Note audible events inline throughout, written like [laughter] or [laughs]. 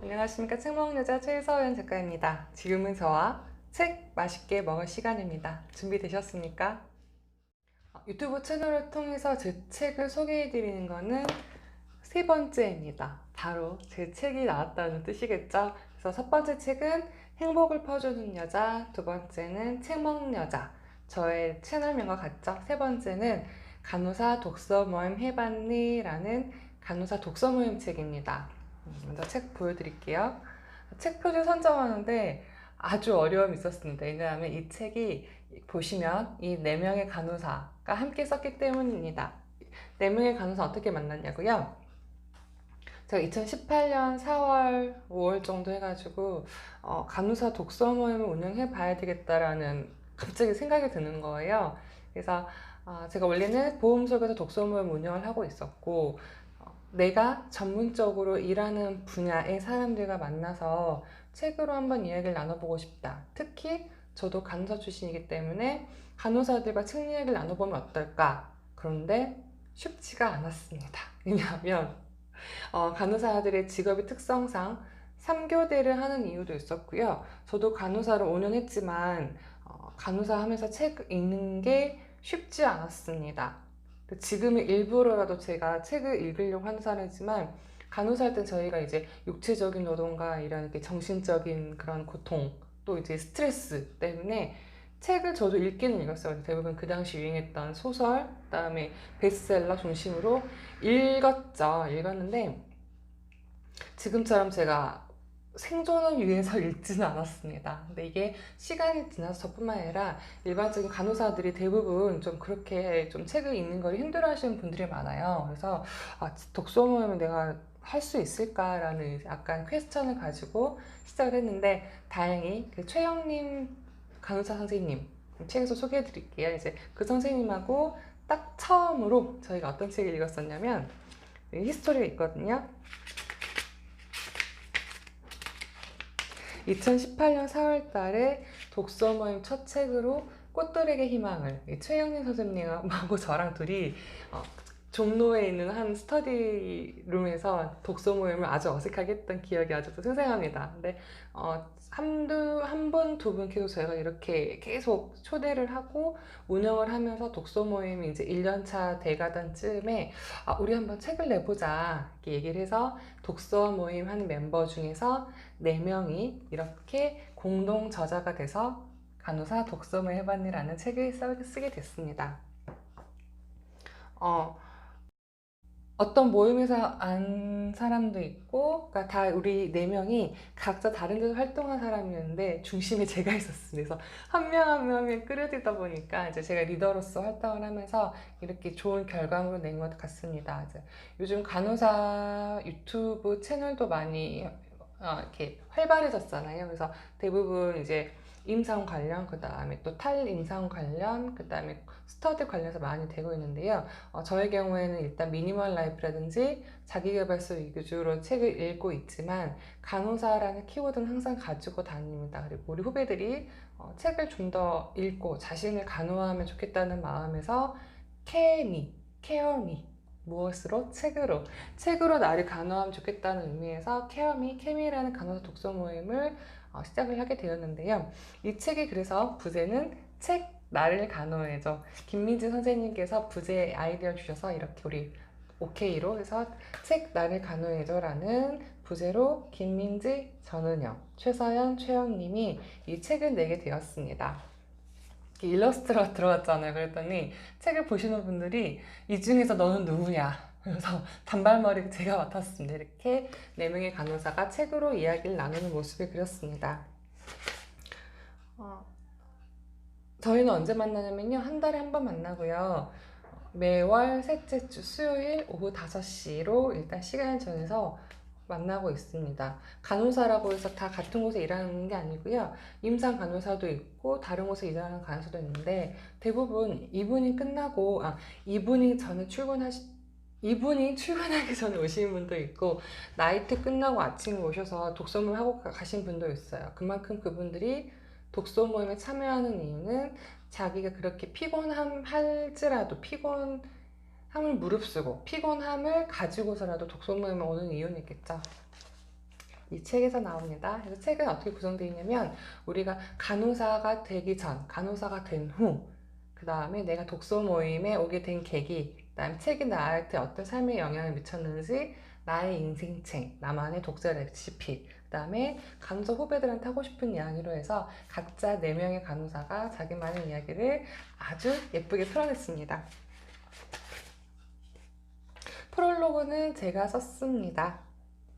안녕하십니까 책먹는 여자 최서연 작가입니다. 지금은 저와 책 맛있게 먹을 시간입니다. 준비되셨습니까? 어, 유튜브 채널을 통해서 제 책을 소개해드리는 것은 세 번째입니다. 바로 제 책이 나왔다는 뜻이겠죠? 그래서 첫 번째 책은 행복을 퍼주는 여자, 두 번째는 책 먹는 여자, 저의 채널명과 같죠? 세 번째는 간호사 독서 모임 해봤니? 라는 간호사 독서 모임 책입니다. 음, 먼저 책 보여드릴게요. 책 표지 선정하는데 아주 어려움이 있었습니다. 왜냐하면 이 책이 보시면 이 네 명의 간호사가 함께 썼기 때문입니다. 네 명의 간호사 어떻게 만났냐고요? 제가 2018년 4월, 5월 정도 해가지고 어, 간호사 독서 모임을 운영해 봐야 되겠다라는 갑자기 생각이 드는 거예요. 그래서 어, 제가 원래는 보험소에서 독서 모임 운영을 하고 있었고 어, 내가 전문적으로 일하는 분야의 사람들과 만나서 책으로 한번 이야기를 나눠보고 싶다. 특히 저도 간호사 출신이기 때문에 간호사들과 책 이야기를 나눠보면 어떨까? 그런데 쉽지가 않았습니다. [laughs] 왜냐하면 어, 간호사들의 직업의 특성상 3교대를 하는 이유도 있었고요. 저도 간호사를 5년 했지만 어, 간호사 하면서 책 읽는 게 쉽지 않았습니다. 지금은 일부러라도 제가 책을 읽으려고 하는 사람이지만 간호사 할 땐 저희가 이제 육체적인 노동과 이런 정신적인 그런 고통 또 이제 스트레스 때문에 책을 저도 읽기는 읽었어요. 대부분 그 당시 유행했던 소설, 그다음에 베스트셀러 중심으로 읽었죠. 읽었는데 지금처럼 제가 생존을 위해서 [laughs] 읽지는 않았습니다. 근데 이게 시간이 지나서 저뿐만 아니라 일반적인 간호사들이 대부분 좀 그렇게 좀 책을 읽는 걸 힘들어 하시는 분들이 많아요. 그래서 아, 독서 모임을 내가 할 수 있을까라는 약간 퀘스천을 가지고 시작을 했는데 다행히 그 최영님 간호사 선생님 책에서 소개해 드릴게요. 이제 그 선생님하고 딱 처음으로 저희가 어떤 책을 읽었었냐면 히스토리가 있거든요. 2018년 4월 달에 독서 모임 첫 책으로 꽃들에게 희망을 이 최영민 선생님하고 [laughs] 저랑 둘이 어, 종로에 있는 한 스터디룸에서 독서 모임을 아주 어색하게 했던 기억이 아직도 생생합니다. 근데 어, 한두 한 번, 두분 계속 저희가 이렇게 계속 초대를 하고 운영을 하면서 독서 모임이 이제 1년차 돼가던 쯤에 아, 우리 한번 책을 내보자 이렇게 얘기를 해서 독서 모임 하는 멤버 중에서 네명이 이렇게 공동 저자가 돼서 간호사 독서 모임 해봤니라는 책을 써- 쓰게 됐습니다. 어, 어떤 모임에서 안 사람도 있고, 그러니까 다 우리 네 명이 각자 다른 데서 활동한 사람이었는데 중심에 [laughs] 제가 있었습니다. 그래서 한 명 한 명이 끌어들다 보니까 이제 제가 리더로서 활동을 하면서 이렇게 좋은 결과물을 낸 것 같습니다. 이제 요즘 간호사 유튜브 채널도 많이 어, 이렇게 활발해졌잖아요. 그래서 대부분 이제 임상 관련, 그 다음에 또 탈임상 관련, 그 다음에 스터디 관련해서 많이 되고 있는데요. 어, 저의 경우에는 일단 미니멀 라이프라든지 자기개발서 위주로 책을 읽고 있지만 간호사라는 키워드는 항상 가지고 다닙니다. 그리고 우리 후배들이 어, 책을 좀 더 읽고 자신을 간호하면 좋겠다는 마음에서 케미, 케어미 무엇으로? 책으로. 책으로 나를 간호하면 좋겠다는 의미에서 케어미, 케미라는 간호사 독서 모임을 어, 시작을 하게 되었는데요. 이 책이 그래서 부제는 책 나를 간호해줘. 김민지 선생님께서 부제 아이디어 주셔서 이렇게 우리 오케이로 해서 책 나를 간호해줘라는 부제로 김민지, 전은영, 최서연, 최영님이 이 책을 내게 되었습니다. 일러스트가 들어갔잖아요. 그랬더니 책을 보시는 분들이 이 중에서 너는 누구냐? 그래서 단발머리를 제가 맡았습니다. 이렇게 네 명의 간호사가 책으로 이야기를 나누는 모습을 그렸습니다. 어, 저희는 언제 만나냐면요. 한 달에 한 번 만나고요. 매월 셋째 주 수요일 오후 5시로 일단 시간을 정해서 만나고 있습니다. 간호사라고 해서 다 같은 곳에 일하는 게 아니고요. 임상 간호사도 있고 다른 곳에 일하는 간호사도 있는데 대부분 이분이 끝나고 아 이분이 전에 출근하시 이분이 출근하기 전에 오시는 분도 있고 나이트 끝나고 아침에 오셔서 독서 모임 하고 가- 가신 분도 있어요. 그만큼 그분들이 독서 모임에 참여하는 이유는 자기가 그렇게 피곤함 할지라도 피곤함을 무릅쓰고 피곤함을 가지고서라도 독서 모임에 오는 이유는 있겠죠. 이 책에서 나옵니다. 그래서 책은 어떻게 구성되어 있냐면 우리가 간호사가 되기 전, 간호사가 된 후, 그 다음에 내가 독서 모임에 오게 된 계기, 그 다음에 책이 나한테 어떤 삶에 영향을 미쳤는지, 나의 인생책, 나만의 독서 레시피, 그 다음에 간호사 후배들한테 하고 싶은 이야기로 해서 각자 4명의 간호사가 자기만의 이야기를 아주 예쁘게 풀어냈습니다. 프롤로그는 제가 썼습니다.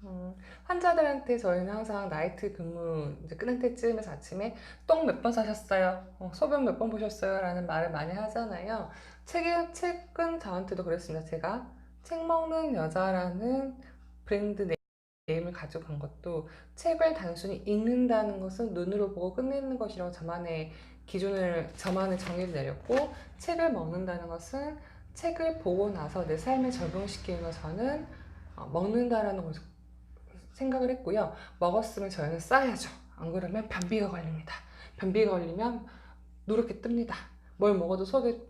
음, 환자들한테 저희는 항상 나이트 근무 이제 끝날 때쯤에서 아침에 똥 몇 번 싸셨어요? 어, 소변 몇 번 보셨어요? 라는 말을 많이 하잖아요. 책은, 책은 저한테도 그랬습니다. 제가 책 먹는 여자라는 브랜드 네- 네임을 가지고 간 것도 책을 단순히 읽는다는 것은 눈으로 보고 끝내는 것이라고 저만의 기준을, 저만의 정의를 내렸고, 책을 먹는다는 것은 책을 보고 나서 내 삶에 적용시키는 거 저는 어, 먹는다라는 걸 생각을 했고요. 먹었으면 저희는 싸야죠. 안 그러면 변비가 걸립니다. 변비가 걸리면 누렇게 뜹니다. 뭘 먹어도 속에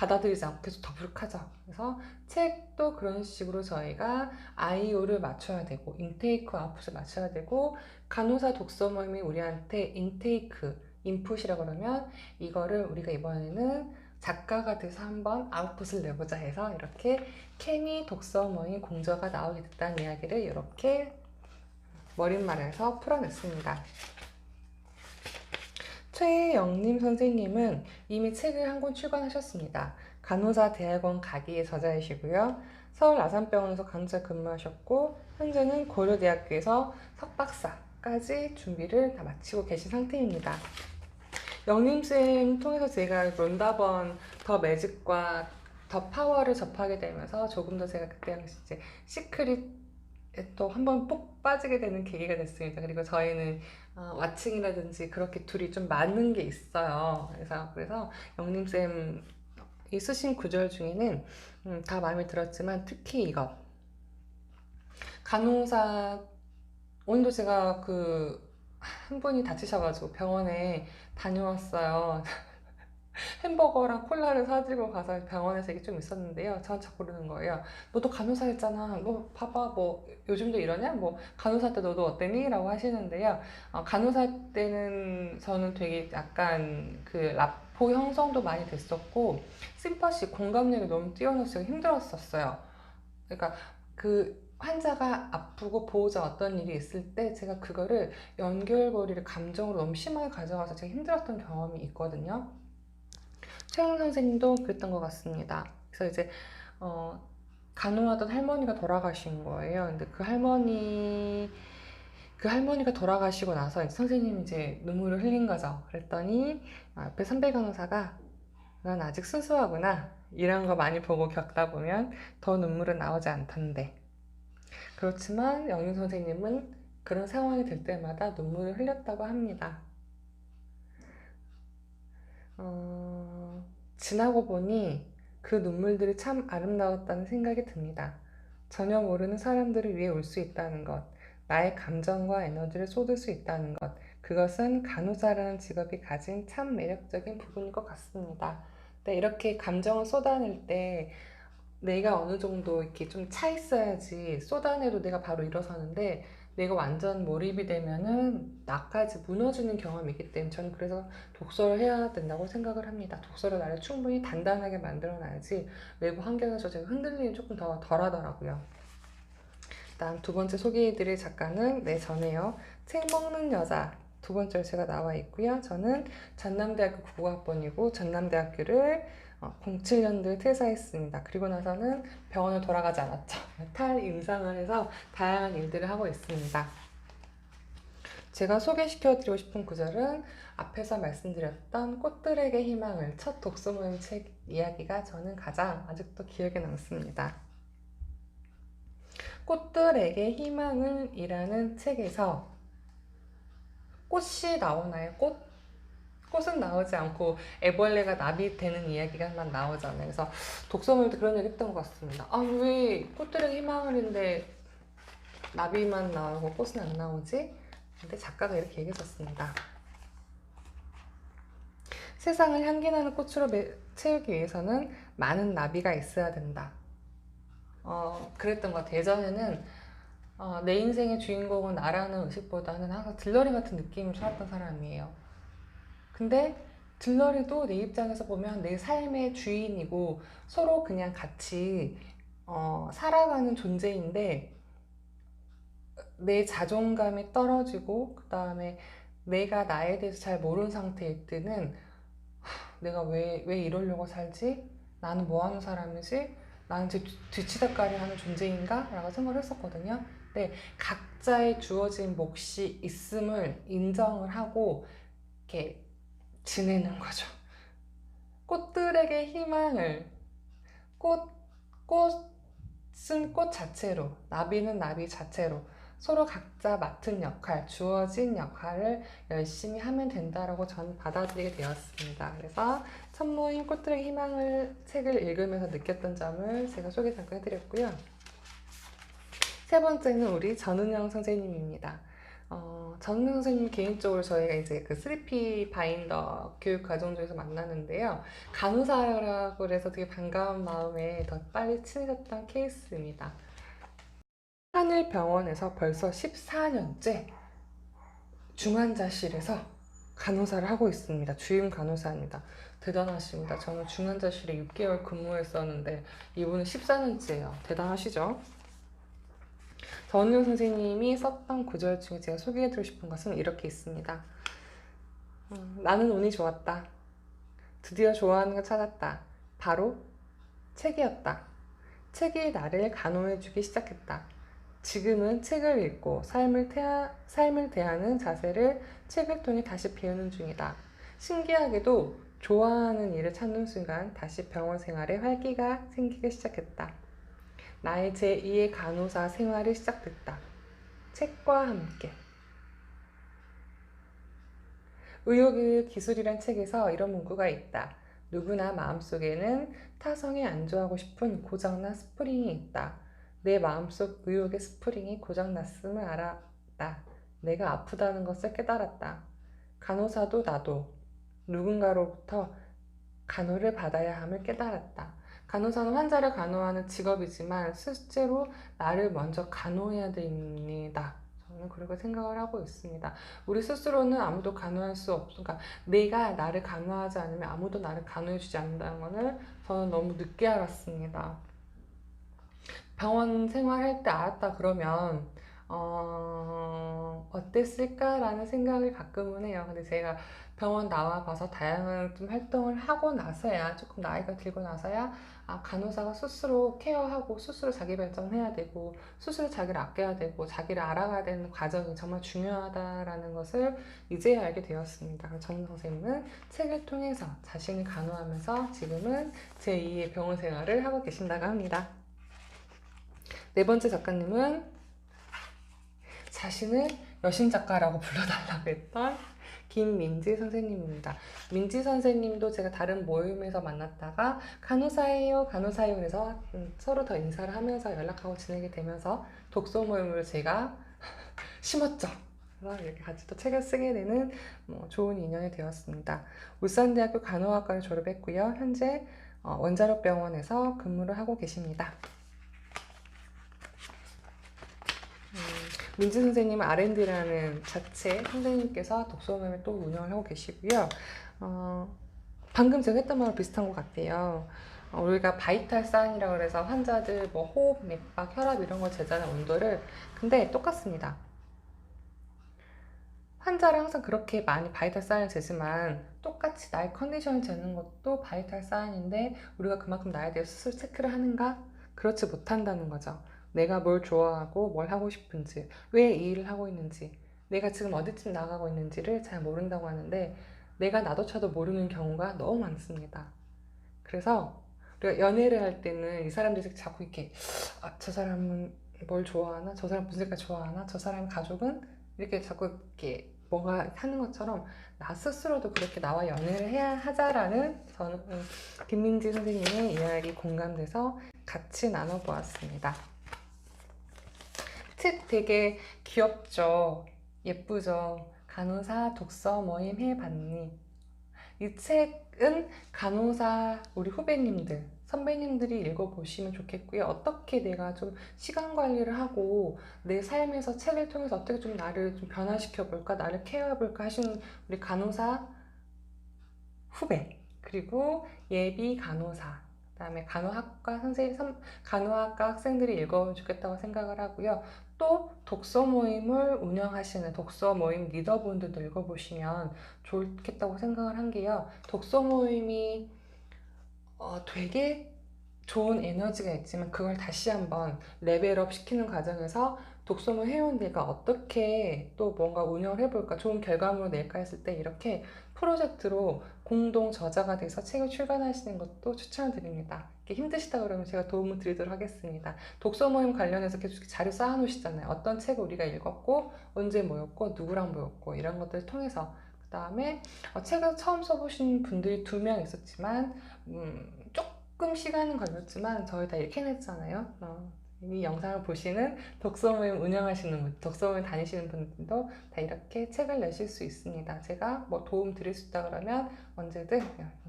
받아들이지 않고 계속 더부룩하죠. 그래서 책도 그런 식으로 저희가 아이오를 맞춰야 되고 인테이크 아웃풋을 맞춰야 되고 간호사 독서 모임이 우리한테 인테이크 인풋이라고 그러면 이거를 우리가 이번에는 작가가 돼서 한번 아웃풋을 내보자 해서 이렇게 케미 독서 모임 공저가 나오게 됐다는 이야기를 이렇게 머릿말에서 풀어냈습니다. 최영림 선생님은 이미 책을 한 권 출간하셨습니다. 간호사 대학원 가기의 저자이시고요. 서울 아산병원에서 간호사 근무하셨고 현재는 고려대학교에서 석박사까지 준비를 다 마치고 계신 상태입니다. 영림쌤 통해서 제가 론다번 더 매직과 더 파워를 접하게 되면서 조금 더 제가 그때 당시 이제 시크릿에 또 한번 푹 빠지게 되는 계기가 됐습니다. 그리고 저희는 어, 와칭이라든지 그렇게 둘이 좀 맞는 게 있어요. 그래서 그래서 영림 쌤 이 쓰신 구절 중에는 음, 다 마음에 들었지만 특히 이거 간호사 오늘도 제가 그 한 분이 다치셔가지고 병원에 다녀왔어요. [laughs] 햄버거랑 콜라를 사들고 가서 병원에서 얘기 좀 있었는데요. 전 자꾸 그러는 거예요. 너도 간호사였잖아. 뭐 봐봐 뭐 요즘도 이러냐? 뭐 간호사 때 너도 어땠니? 라고 하시는데요. 어, 간호사 때는 저는 되게 약간 그 라포 형성도 많이 됐었고 심퍼시 공감력이 너무 뛰어나서 힘들었었어요. 그러니까 그 환자가 아프고 보호자 어떤 일이 있을 때 제가 그거를 연결고리를 감정으로 너무 심하게 가져가서 제가 힘들었던 경험이 있거든요. 최영 선생님도 그랬던 것 같습니다. 그래서 이제 어, 간호하던 할머니가 돌아가신 거예요. 근데 그 할머니 그 할머니가 돌아가시고 나서 이제 선생님이 이제 눈물을 흘린 거죠. 그랬더니 앞에 선배 간호사가 난 아직 순수하구나 이런 거 많이 보고 겪다 보면 더 눈물은 나오지 않던데. 그렇지만 영윤 선생님은 그런 상황이 될 때마다 눈물을 흘렸다고 합니다. 어, 지나고 보니 그 눈물들이 참 아름다웠다는 생각이 듭니다. 전혀 모르는 사람들을 위해 울수 있다는 것, 나의 감정과 에너지를 쏟을 수 있다는 것, 그것은 간호사라는 직업이 가진 참 매력적인 부분인 것 같습니다. 네, 이렇게 감정을 쏟아낼 때 내가 어느 정도 이렇게 좀 차 있어야지 쏟아내도 내가 바로 일어서는데 내가 완전 몰입이 되면은 나까지 무너지는 경험이 있기 때문에 저는 그래서 독서를 해야 된다고 생각을 합니다. 독서를 나를 충분히 단단하게 만들어 놔야지 외부 환경에서 제가 흔들림이 조금 더 덜 하더라고요. 다음 두 번째 소개해드릴 작가는 내 전에요. 책 먹는 여자 두 번째로 제가 나와 있고요. 저는 전남대학교 국어학번이고 전남대학교를 07년도에 퇴사했습니다. 그리고 나서는 병원을 돌아가지 않았죠. [laughs] 탈임상을 해서 다양한 일들을 하고 있습니다. 제가 소개시켜드리고 싶은 구절은 앞에서 말씀드렸던 꽃들에게 희망을 첫 독서 모임 책 이야기가 저는 가장 아직도 기억에 남습니다. 꽃들에게 희망을 이라는 책에서 꽃이 나오나요? 꽃? 꽃은 나오지 않고 애벌레가 나비 되는 이야기가만 나오잖아요. 그래서 독서모임도 그런 얘기 했던 것 같습니다. 아, 왜 꽃들에게 희망을인데 나비만 나오고 꽃은 안 나오지? 근데 작가가 이렇게 얘기했었습니다. 세상을 향기나는 꽃으로 매- 채우기 위해서는 많은 나비가 있어야 된다. 어, 그랬던 것 같아요. 예전에는 어, 내 인생의 주인공은 나라는 의식보다는 항상 들러리 같은 느낌을 살았던 사람이에요. 근데 들러리도 내 입장에서 보면 내 삶의 주인이고 서로 그냥 같이 어, 살아가는 존재인데 내 자존감이 떨어지고 그 다음에 내가 나에 대해서 잘 모르는 상태일 때는 하, 내가 왜, 왜 이러려고 살지? 나는 뭐 하는 사람이지? 나는 뒤, 뒤치다까리 하는 존재인가? 라고 생각을 했었거든요. 근데 각자의 주어진 몫이 있음을 인정을 하고 이렇게 지내는 거죠. 꽃들에게 희망을 꽃, 꽃은 꽃 자체로, 나비는 나비 자체로 서로 각자 맡은 역할, 주어진 역할을 열심히 하면 된다라고 저는 받아들이게 되었습니다. 그래서 첫 모임 꽃들의 희망을 책을 읽으면서 느꼈던 점을 제가 소개 잠깐 해드렸고요. 세 번째는 우리 전은영 선생님입니다. 어, 전은영 선생님 개인적으로 저희가 이제 그 3P 바인더 교육 과정 중에서 만났는데요. 간호사라고 해서 되게 반가운 마음에 더 빨리 친해졌던 케이스입니다. 하늘병원에서 벌써 14년째 중환자실에서 간호사를 하고 있습니다. 주임 간호사입니다. 대단하십니다. 저는 중환자실에 6개월 근무했었는데 이분은 14년째예요. 대단하시죠? 전은영 선생님이 썼던 구절 중에 제가 소개해드리고 싶은 것은 이렇게 있습니다. 음, 나는 운이 좋았다. 드디어 좋아하는 걸 찾았다. 바로 책이었다. 책이 나를 간호해주기 시작했다. 지금은 책을 읽고 삶을, 태하, 삶을 대하는 자세를 책을 통해 다시 배우는 중이다. 신기하게도 좋아하는 일을 찾는 순간 다시 병원 생활에 활기가 생기기 시작했다. 나의 제2의 간호사 생활이 시작됐다. 책과 함께. 의료교육 기술이란 책에서 이런 문구가 있다. 누구나 마음속에는 타성에 안주하고 싶은 고장난 스프링이 있다. 내 마음속 의욕의 스프링이 고장났음을 알았다. 내가 아프다는 것을 깨달았다. 간호사도 나도 누군가로부터 간호를 받아야 함을 깨달았다. 간호사는 환자를 간호하는 직업이지만 실제로 나를 먼저 간호해야 됩니다. 저는 그렇게 생각을 하고 있습니다. 우리 스스로는 아무도 간호할 수 없으니까 내가 나를 간호하지 않으면 아무도 나를 간호해주지 않는다는 것을 저는 너무 늦게 알았습니다. 병원 생활할 때 알았다 그러면 어, 어땠을까라는 생각을 가끔은 해요. 근데 제가 병원 나와 봐서 다양한 좀 활동을 하고 나서야 조금 나이가 들고 나서야 아, 간호사가 스스로 케어하고 스스로 자기 발전해야 되고 스스로 자기를 아껴야 되고 자기를 알아가야 되는 과정이 정말 중요하다라는 것을 이제야 알게 되었습니다. 전 선생님은 책을 통해서 자신을 간호하면서 지금은 제2의 병원 생활을 하고 계신다고 합니다. 네 번째 작가님은 자신을 여신 작가라고 불러달라고 했던 김민지 선생님입니다. 민지 선생님도 제가 다른 모임에서 만났다가 간호사예요, 간호사예요 그래서 음, 서로 더 인사를 하면서 연락하고 지내게 되면서 독서 모임을 제가 [laughs] 심었죠. 그래서 이렇게 같이 또 책을 쓰게 되는 뭐 좋은 인연이 되었습니다. 울산대학교 간호학과를 졸업했고요. 현재 어, 원자력병원에서 근무를 하고 계십니다. 민지 선생님은 R&D라는 자체 선생님께서 독서 모임을 또 운영을 하고 계시고요. 어, 방금 제가 했던 말과 비슷한 것 같아요. 어, 우리가 바이탈 사인이라고 그래서 환자들 뭐 호흡, 맥박, 혈압 이런 걸 재자는 온도를 근데 똑같습니다. 환자를 항상 그렇게 많이 바이탈 사인을 재지만 똑같이 나의 컨디션을 재는 것도 바이탈 사인인데 우리가 그만큼 나에 대해서 스스로 체크를 하는가? 그렇지 못한다는 거죠. 내가 뭘 좋아하고 뭘 하고 싶은지, 왜 이 일을 하고 있는지, 내가 지금 어디쯤 나가고 있는지를 잘 모른다고 하는데 내가 나도차도 모르는 경우가 너무 많습니다. 그래서 우리가 연애를 할 때는 이 사람들이 자꾸 이렇게 아, 저 사람은 뭘 좋아하나? 저 사람 무슨 색깔 좋아하나? 저 사람 가족은 이렇게 자꾸 이렇게 뭔가 하는 것처럼 나 스스로도 그렇게 나와 연애를 해야 하자라는 저는 김민지 선생님의 이야기 공감돼서 같이 나눠보았습니다. 책 되게 귀엽죠? 예쁘죠? 간호사 독서 모임 해봤니? 이 책은 간호사 우리 후배님들 선배님들이 읽어보시면 좋겠고요. 어떻게 내가 좀 시간 관리를 하고 내 삶에서 책을 통해서 어떻게 좀 나를 좀 변화시켜 볼까, 나를 케어해 볼까 하시는 우리 간호사 후배, 그리고 예비 간호사, 그 다음에 간호학과 선생님, 선- 간호학과 학생들이 읽어보면 좋겠다고 생각을 하고요. 또 독서 모임을 운영하시는 독서 모임 리더분들도 읽어보시면 좋겠다고 생각을 한 게요. 독서 모임이 어, 되게 좋은 에너지가 있지만 그걸 다시 한번 레벨업 시키는 과정에서 독서모 회원들과 어떻게 또 뭔가 운영을 해볼까 좋은 결과물을 낼까 했을 때 이렇게 프로젝트로 공동 저자가 돼서 책을 출간하시는 것도 추천드립니다. 힘드시다 그러면 제가 도움을 드리도록 하겠습니다. 독서 모임 관련해서 계속 자료 쌓아놓으시잖아요. 어떤 책을 우리가 읽었고 언제 모였고 누구랑 모였고 이런 것들을 통해서 그 다음에 어, 책을 처음 써보신 분들이 두 명 있었지만 음, 조금 시간은 걸렸지만 저희 다 이렇게 해냈잖아요. 어, 이미 영상을 보시는 독서 모임 운영하시는 분, 독서 모임 다니시는 분들도 다 이렇게 책을 내실 수 있습니다. 제가 뭐 도움 드릴 수 있다 그러면 언제든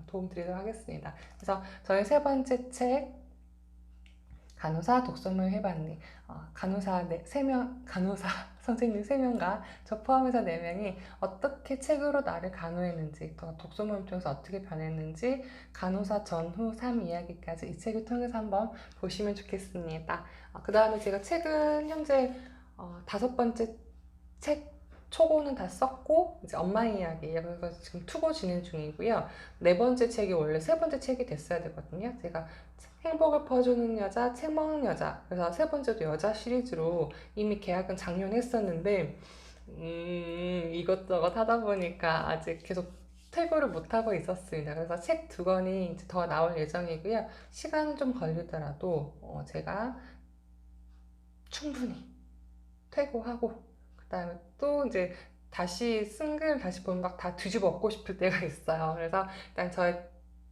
도움 드리도록 하겠습니다. 그래서 저희 세 번째 책 간호사 독서 모임 해봤니? 어, 간호사 네, 세 명, 간호사 [laughs] 선생님 세 명과 저 포함해서 네 명이 어떻게 책으로 나를 간호했는지, 또 독서 모임 통해서 어떻게 변했는지 간호사 전후 3 이야기까지 이 책을 통해서 한번 보시면 좋겠습니다. 그 다음에 제가 책은 현재 어, 다섯 번째 책 초고는 다 썼고 이제 엄마 이야기예요. 그래서 지금 투고 진행 중이고요. 네 번째 책이 원래 세 번째 책이 됐어야 되거든요. 제가 행복을 퍼주는 여자, 책 먹는 여자. 그래서 세 번째도 여자 시리즈로 이미 계약은 작년에 했었는데 음, 이것저것 하다 보니까 아직 계속 퇴고를 못하고 있었습니다. 그래서 책 두 권이 이제 더 나올 예정이고요. 시간은 좀 걸리더라도 어, 제가 충분히 퇴고하고 그 다음에 또 이제 다시 쓴글 다시 막다 뒤집어 엎고 싶을 때가 [laughs] 있어요. 그래서 일단 저의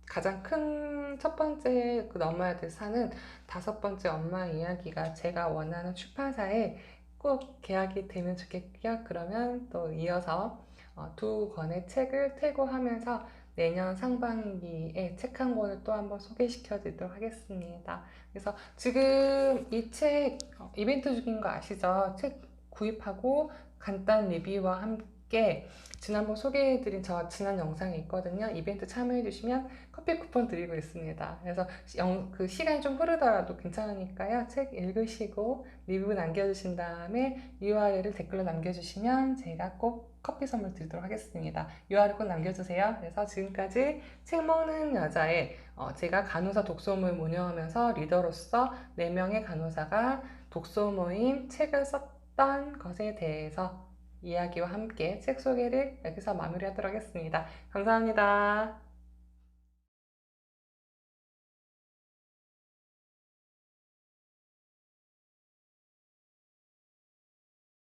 가장 큰 첫 번째 그 넘어야 될 산은 다섯 번째 엄마 이야기가 제가 원하는 출판사에 꼭 계약이 되면 좋겠고요. 그러면 또 이어서 어, 두 권의 책을 퇴고하면서 내년 상반기에 책 한 권을 또 한번 소개시켜 드리도록 하겠습니다. 그래서 지금 이 책 이벤트 중인 거 아시죠? 책 구입하고 간단 리뷰와 함께 지난번 소개해드린 저 지난 영상이 있거든요. 이벤트 참여해주시면 커피 쿠폰 드리고 있습니다. 그래서 영, 그 시간이 좀 흐르더라도 괜찮으니까요. 책 읽으시고 리뷰 남겨주신 다음에 URL을 댓글로 남겨주시면 제가 꼭 커피 선물 드리도록 하겠습니다. URL 꼭 남겨주세요. 그래서 지금까지 책 먹는 여자의 어, 제가 간호사 독서 모임 운영하면서 리더로서 4명의 간호사가 독서 모임 책을 썼 던 것에 대해서 이야기와 함께 책 소개를 여기서 마무리하도록 하겠습니다. 감사합니다.